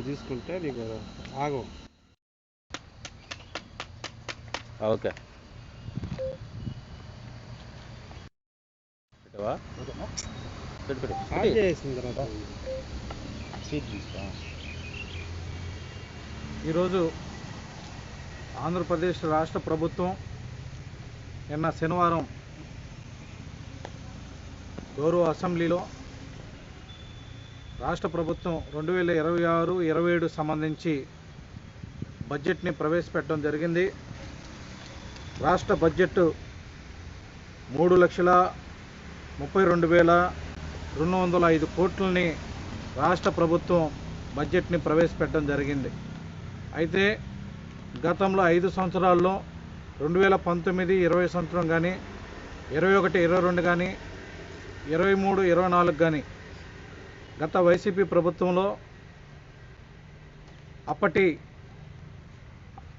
ఇప్పుడు తీసుకుంటే నీకు ఆగం ఓకే. ఆన్ చేసిన తర్వాత ఈరోజు ఆంధ్రప్రదేశ్ రాష్ట్ర ప్రభుత్వం నిన్న శనివారం గౌరవ అసెంబ్లీలో రాష్ట్ర ప్రభుత్వం రెండు వేల ఇరవై ఆరు ఇరవై ఏడు సంబంధించి బడ్జెట్ని ప్రవేశపెట్టడం జరిగింది. రాష్ట్ర బడ్జెట్ మూడు లక్షల ముప్పై రెండు వేల రెండు వందల ఐదు కోట్లని రాష్ట్ర ప్రభుత్వం బడ్జెట్ని ప్రవేశపెట్టడం జరిగింది. అయితే గతంలో ఐదు సంవత్సరాల్లో రెండు వేల పంతొమ్మిది ఇరవై సంవత్సరం కానీ ఇరవై ఒకటి ఇరవై రెండు కానీ ఇరవై మూడు ఇరవై నాలుగు కానీ గత వైసీపీ ప్రభుత్వంలో అప్పటి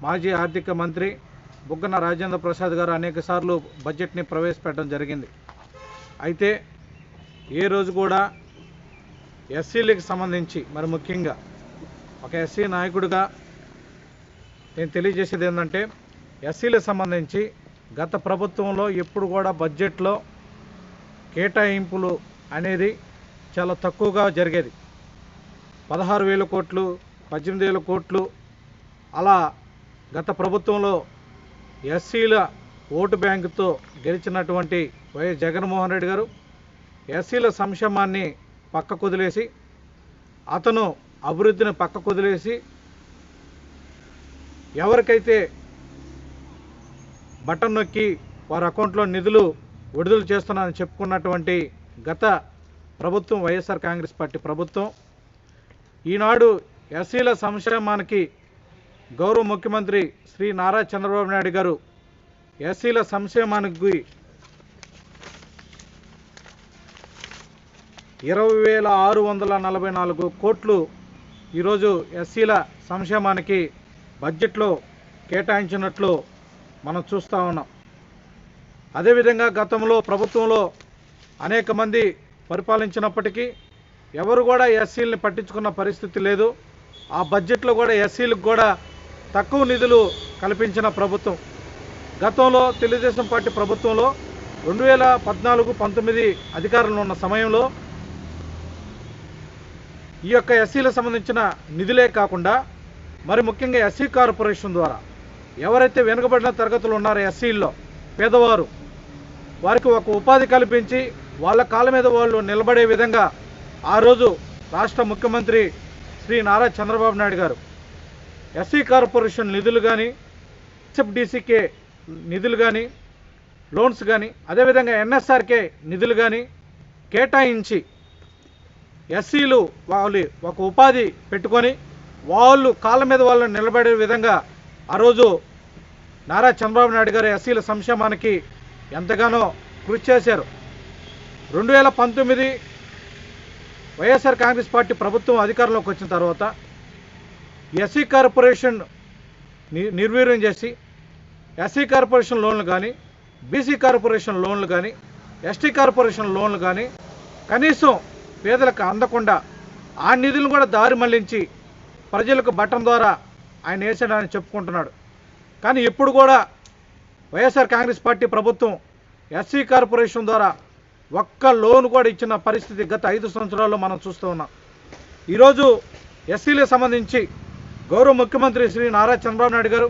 మాజీ ఆర్థిక మంత్రి బుగ్గన రాజేంద్ర ప్రసాద్ గారు అనేక సార్లు బడ్జెట్ని ప్రవేశపెట్టడం జరిగింది. అయితే ఏ రోజు కూడా ఎస్సీలకు సంబంధించి మరి ముఖ్యంగా ఒక ఎస్సీ నాయకుడిగా నేను తెలియజేసేది ఏంటంటే ఎస్సీలకు సంబంధించి గత ప్రభుత్వంలో ఎప్పుడు కూడా బడ్జెట్లో కేటాయింపులు అనేది చాలా తక్కువగా జరిగేది. పదహారు వేల కోట్లు పద్దెనిమిది వేల కోట్లు అలా గత ప్రభుత్వంలో ఎస్సీల ఓటు బ్యాంకుతో గెలిచినటువంటి వైఎస్ జగన్మోహన్ రెడ్డి గారు ఎస్సీల సంక్షేమాన్ని పక్క కుదిలేసి అతను అభివృద్ధిని పక్క కుదిలేసి ఎవరికైతే బటన్ నొక్కి వారి అకౌంట్లో నిధులు విడుదల చేస్తున్నానని చెప్పుకున్నటువంటి గత ప్రభుత్వం వైఎస్ఆర్ కాంగ్రెస్ పార్టీ ప్రభుత్వం ఈనాడు ఎస్సీల సంక్షేమానికి గౌరవ ముఖ్యమంత్రి శ్రీ నారా చంద్రబాబు నాయుడు గారు ఎస్సీల సంక్షేమానికి ఇరవై వేల ఆరు వందల నలభై నాలుగు కోట్లు ఈరోజు ఎస్సీల సంక్షేమానికి బడ్జెట్లో కేటాయించినట్లు మనం చూస్తూ ఉన్నాం. అదేవిధంగా గతంలో ప్రభుత్వంలో అనేక మంది పరిపాలించినప్పటికీ ఎవరు కూడా ఎస్సీలని పట్టించుకున్న పరిస్థితి లేదు. ఆ బడ్జెట్లో కూడా ఎస్సీలకు కూడా తక్కువ నిధులు కల్పించిన ప్రభుత్వం. గతంలో తెలుగుదేశం పార్టీ ప్రభుత్వంలో రెండు వేల పద్నాలుగు పంతొమ్మిది అధికారంలో ఉన్న సమయంలో ఈ యొక్క ఎస్సీలకు సంబంధించిన నిధులే కాకుండా మరి ముఖ్యంగా ఎస్సీ కార్పొరేషన్ ద్వారా ఎవరైతే వెనుకబడిన తరగతులు ఉన్నారో ఎస్సీల్లో పేదవారు వారికి ఒక ఉపాధి కల్పించి వాళ్ళ కాళ్ళ మీద వాళ్ళు నిలబడే విధంగా ఆ రోజు రాష్ట్ర ముఖ్యమంత్రి శ్రీ నారా చంద్రబాబు నాయుడు గారు ఎస్సీ కార్పొరేషన్ నిధులు కానీ ఎస్ఎఫ్డిసికే నిధులు కానీ లోన్స్ కానీ అదేవిధంగా ఎన్ఎస్ఆర్కే నిధులు కానీ కేటాయించి ఎస్సీలు వాళ్ళు ఒక ఉపాధి పెట్టుకొని వాళ్ళు కాళ్ళ మీద వాళ్ళు నిలబడే విధంగా ఆ రోజు నారా చంద్రబాబు నాయుడు గారు ఎస్సీల సంక్షేమానికి ఎంతగానో కృషి చేశారు. రెండు వేల పంతొమ్మిది వైఎస్ఆర్ కాంగ్రెస్ పార్టీ ప్రభుత్వం అధికారంలోకి వచ్చిన తర్వాత ఎస్సీ కార్పొరేషన్ ని- నిర్వీర్యం చేసి ఎస్సీ కార్పొరేషన్ లోన్లు కానీ బీసీ కార్పొరేషన్ లోన్లు కానీ ఎస్టీ కార్పొరేషన్ లోన్లు కానీ కనీసం పేదలకు అందకుండా ఆ నిధులను కూడా దారి మళ్ళించి ప్రజలకు బట్టం ద్వారా ఆయన వేసాడని చెప్పుకుంటున్నాడు. కానీ ఇప్పుడు కూడా వైఎస్ఆర్ కాంగ్రెస్ పార్టీ ప్రభుత్వం ఎస్సీ కార్పొరేషన్ ద్వారా ఒక్క లోన్ కూడా ఇచ్చిన పరిస్థితి గత ఐదు సంవత్సరాల్లో మనం చూస్తూ ఉన్నాం. ఈరోజు ఎస్సీలకు సంబంధించి గౌరవ ముఖ్యమంత్రి శ్రీ నారా చంద్రబాబు నాయుడు గారు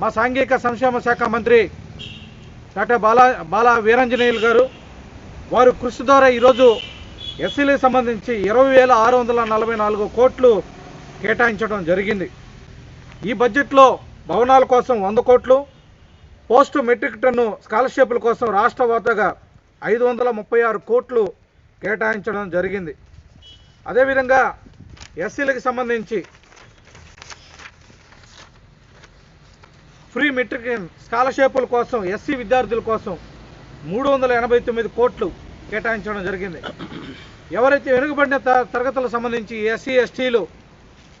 మా సాంఘిక సంక్షేమ శాఖ మంత్రి డాక్టర్ బాలా బాలా వీరంజనేయులు గారు వారు కృషి ద్వారా ఈరోజు ఎస్సీలకు సంబంధించి ఇరవై వేల ఆరు వందల నలభై నాలుగు కోట్లు కేటాయించడం జరిగింది. ఈ బడ్జెట్లో భవనాల కోసం వంద కోట్లు పోస్ట్ మెట్రిక్ టన్ను స్కాలర్షిప్ల కోసం రాష్ట్ర వార్తగా ఐదు వందల ముప్పై ఆరు కోట్లు కేటాయించడం జరిగింది. అదేవిధంగా ఎస్సీలకు సంబంధించి ఫ్రీ మెట్రిక్ స్కాలర్షిప్ల కోసం ఎస్సీ విద్యార్థుల కోసం మూడు వందల ఎనభై తొమ్మిది కోట్లు కేటాయించడం జరిగింది. ఎవరైతే వెనుకబడిన త- తరగతులకు సంబంధించి ఎస్సీ ఎస్టీలు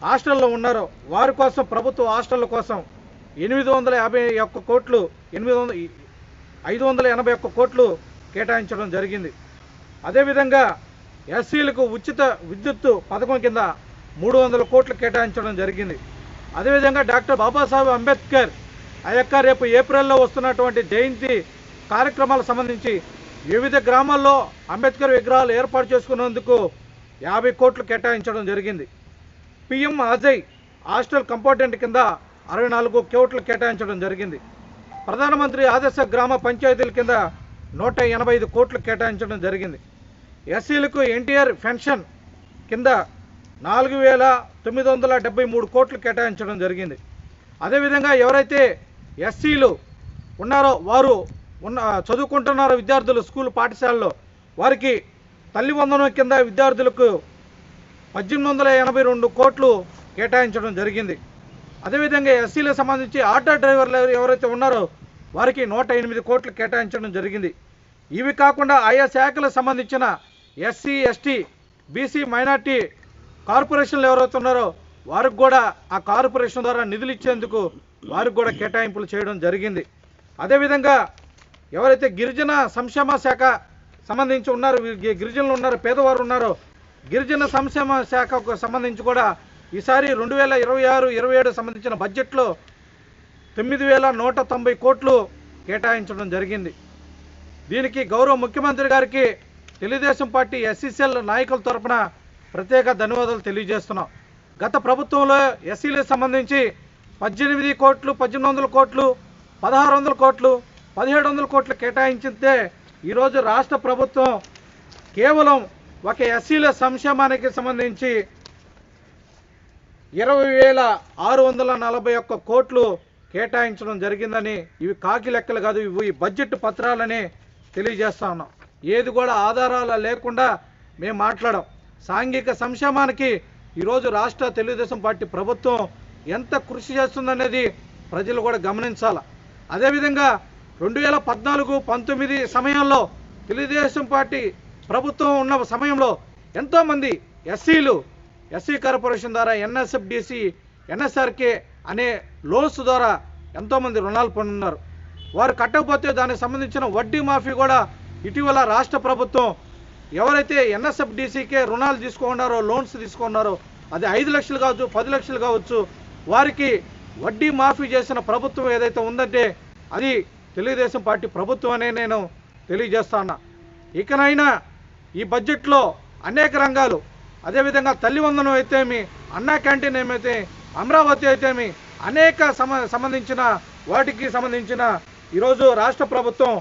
హాస్టల్లో ఉన్నారో వారి కోసం ప్రభుత్వ హాస్టళ్ళ కోసం ఎనిమిది వందల యాభై ఒక్క కోట్లు ఎనిమిది వందల ఐదు వందల ఎనభై ఒక్క కోట్లు కేటాయించడం జరిగింది. అదేవిధంగా ఎస్సీలకు ఉచిత విద్యుత్తు పథకం కింద మూడు వందల కోట్లు కేటాయించడం జరిగింది. అదేవిధంగా డాక్టర్ బాబాసాహెబ్ అంబేద్కర్ ఆ యొక్క రేపు ఏప్రిల్లో వస్తున్నటువంటి జయంతి కార్యక్రమాలకు సంబంధించి వివిధ గ్రామాల్లో అంబేద్కర్ విగ్రహాలు ఏర్పాటు చేసుకున్నందుకు యాభై కోట్లు కేటాయించడం జరిగింది. పిఎం అజయ్ హాస్టల్ కంపార్టెంట్ కింద అరవై నాలుగు కోట్లు కేటాయించడం జరిగింది. ప్రధానమంత్రి ఆదర్శ గ్రామ పంచాయతీల కింద నూట ఎనభై ఐదు కోట్లు కేటాయించడం జరిగింది. ఎస్సీలకు ఎన్టీఆర్ పెన్షన్ కింద నాలుగు వేల తొమ్మిది వందల డెబ్బై మూడు కోట్లు కేటాయించడం జరిగింది. అదేవిధంగా ఎవరైతే ఎస్సీలు ఉన్నారో వారు ఉన్న చదువుకుంటున్నారో విద్యార్థులు స్కూల్ పాఠశాలలో వారికి తల్లి వందనం కింద విద్యార్థులకు పద్దెనిమిది వందల ఎనభై రెండు కోట్లు కేటాయించడం జరిగింది. అదేవిధంగా ఎస్సీలకు సంబంధించి ఆటో డ్రైవర్లు ఎవరు- ఎవరైతే ఉన్నారో వారికి నూట ఎనిమిది కోట్లు కేటాయించడం జరిగింది. ఇవి కాకుండా ఆయా శాఖలకు సంబంధించిన ఎస్సీ ఎస్టీ బీసీ మైనార్టీ కార్పొరేషన్లు ఎవరైతే ఉన్నారో వారికి కూడా ఆ కార్పొరేషన్ ద్వారా నిధులు ఇచ్చేందుకు వారికి కూడా కేటాయింపులు చేయడం జరిగింది. అదేవిధంగా ఎవరైతే గిరిజన సంక్షేమ శాఖ సంబంధించి ఉన్నారు గిరిజనులు ఉన్నారు పేదవారు ఉన్నారో గిరిజన సంక్షేమ శాఖకు సంబంధించి కూడా ఈసారి రెండు వేల ఇరవై ఆరు ఇరవై ఏడు సంబంధించిన బడ్జెట్లో తొమ్మిది వేల నూట తొంభై కోట్లు కేటాయించడం జరిగింది. దీనికి గౌరవ ముఖ్యమంత్రి గారికి తెలుగుదేశం పార్టీ ఎస్సీసీఎల్ నాయకుల తరపున ప్రత్యేక ధన్యవాదాలు తెలియజేస్తున్నాం. గత ప్రభుత్వంలో ఎస్సీలకు సంబంధించి పద్దెనిమిది కోట్లు పద్దెనిమిది వందల కోట్లు పదహారు వందల కోట్లు పదిహేడు వందల కోట్లు కేటాయించితే ఈరోజు రాష్ట్ర ప్రభుత్వం కేవలం ఒక ఎస్సీల సంక్షేమానికి సంబంధించి ఇరవై వేల ఆరు వందల నలభై ఒక్క కోట్లు కేటాయించడం జరిగిందని ఇవి కాకి లెక్కలు కాదు ఇవి ఈ బడ్జెట్ పత్రాలని తెలియజేస్తా ఉన్నాం. ఏది కూడా ఆధారాలు లేకుండా మేము మాట్లాడాం. సాంఘిక సంక్షేమానికి ఈరోజు రాష్ట్ర తెలుగుదేశం పార్టీ ప్రభుత్వం ఎంత కృషి చేస్తుందనేది ప్రజలు కూడా గమనించాలి. అదేవిధంగా రెండు వేల పద్నాలుగు పంతొమ్మిది సమయంలో తెలుగుదేశం పార్టీ ప్రభుత్వం ఉన్న సమయంలో ఎంతోమంది ఎస్సీలు ఎస్సీ కార్పొరేషన్ ద్వారా ఎన్ఎస్ఎఫ్డిసి ఎన్ఎస్ఆర్కే అనే లోన్స్ ద్వారా ఎంతోమంది రుణాలు పొందున్నారు వారు కట్టకపోతే దానికి సంబంధించిన వడ్డీ మాఫీ కూడా ఇటీవల రాష్ట్ర ప్రభుత్వం ఎవరైతే ఎన్ఎస్ఎఫ్డిసికే రుణాలు తీసుకున్నారో లోన్స్ తీసుకున్నారో అది ఐదు లక్షలు కావచ్చు పది లక్షలు కావచ్చు వారికి వడ్డీ మాఫీ చేసిన ప్రభుత్వం ఏదైతే ఉందంటే అది తెలుగుదేశం పార్టీ ప్రభుత్వం అనే నేను తెలియజేస్తాను. ఇకనైనా ఈ బడ్జెట్లో అనేక రంగాలు అదేవిధంగా తల్లి వందనం అయితేమి అన్నా క్యాంటీన్ ఏమైతే అమరావతి అయితేమి అనేక సమ సంబంధించిన వాటికి సంబంధించిన ఈరోజు రాష్ట్ర ప్రభుత్వం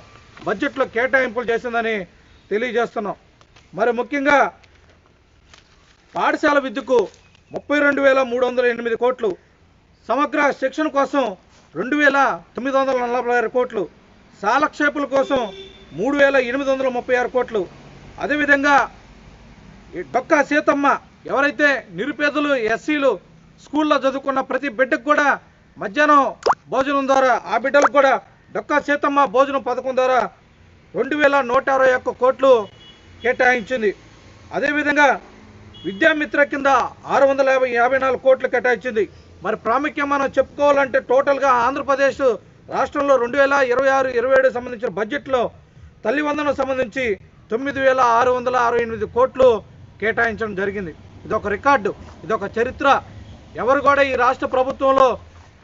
బడ్జెట్లో కేటాయింపులు చేసిందని తెలియజేస్తున్నాం. మరి ముఖ్యంగా పాఠశాల విద్యకు ముప్పై రెండు వేల మూడు వందల ఎనిమిది కోట్లు సమగ్ర శిక్షణ కోసం రెండు వేల తొమ్మిది వందల నలభై ఆరు కోట్లు సాలక్షేపుల కోసం మూడు వేల ఎనిమిది వందల ముప్పై ఆరు కోట్లు. అదేవిధంగా ఈ డొక్కా సీతమ్మ ఎవరైతే నిరుపేదలు ఎస్సీలు స్కూల్లో చదువుకున్న ప్రతి బిడ్డకు కూడా మధ్యాహ్నం భోజనం ద్వారా ఆ బిడ్డలకు కూడా డొక్కా సీతమ్మ భోజనం పథకం ద్వారా రెండు వేల నూట అరవై ఒక్క కోట్లు కేటాయించింది. అదేవిధంగా విద్యామిత్ర కింద ఆరు వందల యాభై యాభై నాలుగు కోట్లు కేటాయించింది. మరి ప్రాముఖ్యం మనం చెప్పుకోవాలంటే టోటల్గా ఆంధ్రప్రదేశ్ రాష్ట్రంలో రెండు వేల ఇరవై ఆరు ఇరవై ఏడు సంబంధించిన బడ్జెట్లో తల్లివందనం సంబంధించి తొమ్మిది వేల ఆరు వందల అరవై ఎనిమిది కోట్లు కేటాయించడం జరిగింది. ఇదొక రికార్డు ఇదొక చరిత్ర. ఎవరు కూడా ఈ రాష్ట్ర ప్రభుత్వంలో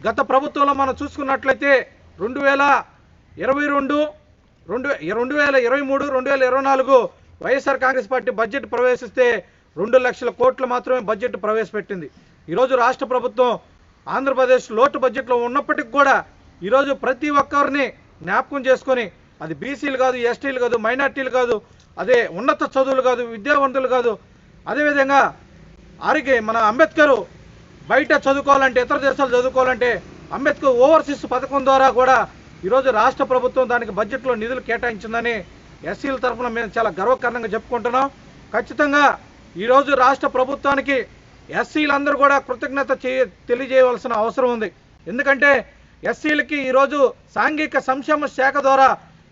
గత ప్రభుత్వంలో మనం చూసుకున్నట్లయితే రెండు వేల ఇరవై రెండు రెండు రెండు వేల ఇరవై మూడు రెండు వేల ఇరవై నాలుగు వైఎస్ఆర్ కాంగ్రెస్ పార్టీ బడ్జెట్ ప్రవేశిస్తే రెండు లక్షల కోట్లు మాత్రమే బడ్జెట్ ప్రవేశపెట్టింది. ఈరోజు రాష్ట్ర ప్రభుత్వం ఆంధ్రప్రదేశ్ లోటు బడ్జెట్లో ఉన్నప్పటికీ కూడా ఈరోజు ప్రతి ఒక్కరిని జ్ఞాపకం చేసుకొని అది బీసీలు కాదు ఎస్టీలు కాదు మైనార్టీలు కాదు అదే ఉన్నత చదువులు కాదు విద్యావంతులు కాదు అదేవిధంగా ఆరోగ్య మన అంబేద్కర్ బయట చదువుకోవాలంటే ఇతర దేశాలు చదువుకోవాలంటే అంబేద్కర్ ఓవర్సీస్ పథకం ద్వారా కూడా ఈరోజు రాష్ట్ర ప్రభుత్వం దానికి బడ్జెట్లో నిధులు కేటాయించిందని ఎస్సీల తరఫున మేము చాలా గర్వకారణంగా చెప్పుకుంటున్నాం. ఖచ్చితంగా ఈరోజు రాష్ట్ర ప్రభుత్వానికి ఎస్సీలందరూ కూడా కృతజ్ఞత చేయ తెలియజేయవలసిన అవసరం ఉంది. ఎందుకంటే ఎస్సీలకి ఈరోజు సాంఘిక సంక్షేమ శాఖ ద్వారా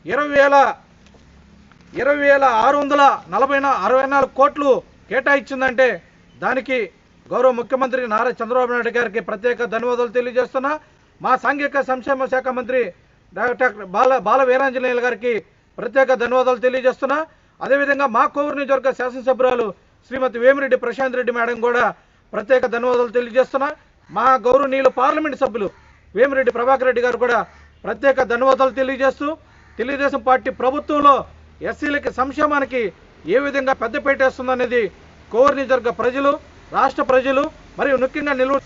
ఇరవై వేల ఇరవై వేల ఆరు వందల నలభై అరవై నాలుగు కోట్లు కేటాయించిందంటే దానికి గౌరవ ముఖ్యమంత్రి నారా చంద్రబాబు నాయుడు గారికి ప్రత్యేక ధన్యవాదాలు తెలియజేస్తున్నా. మా సాంఘిక సంక్షేమ శాఖ మంత్రి డాక్టర్ బాల బాల వీరాంజనేయుల గారికి ప్రత్యేక ధన్యవాదాలు తెలియజేస్తున్నా. అదేవిధంగా మా కోవూరు నియోజకవర్గ శాసనసభ్యురాలు శ్రీమతి వేమిరెడ్డి ప్రశాంత్ రెడ్డి మేడం కూడా ప్రత్యేక ధన్యవాదాలు తెలియజేస్తున్నా. మా గౌరవనీయులు పార్లమెంట్ సభ్యులు వేమిరెడ్డి ప్రభాకర్ రెడ్డి గారు కూడా ప్రత్యేక ధన్యవాదాలు తెలియజేస్తూ తెలుగుదేశం పార్టీ ప్రభుత్వంలో ఎస్సీలకి సంక్షేమానికి ఏ విధంగా పెద్దపేట వేస్తుందనేది కోవూరు నియోజకవర్గ ప్రజలు రాష్ట్ర ప్రజలు మరియు ముఖ్యంగా నిలువ